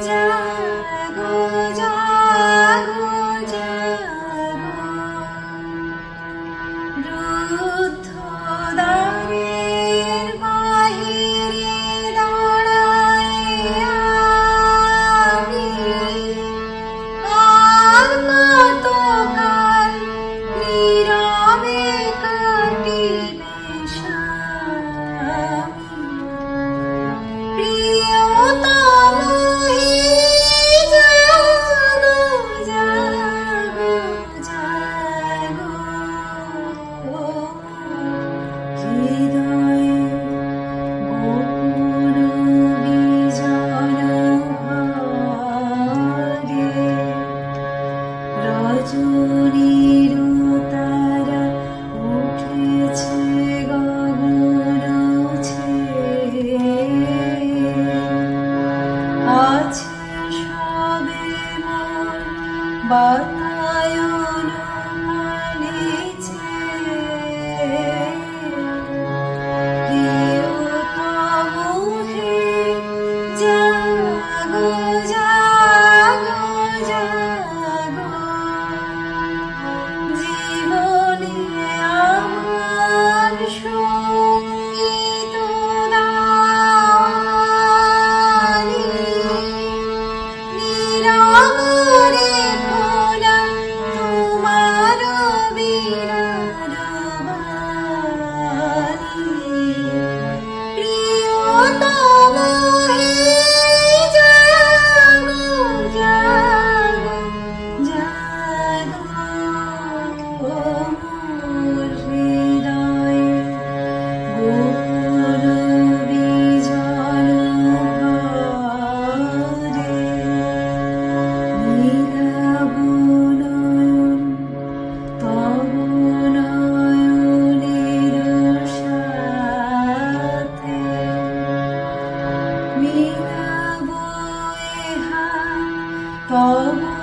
down. আছে সবে মন বাতায়ন তব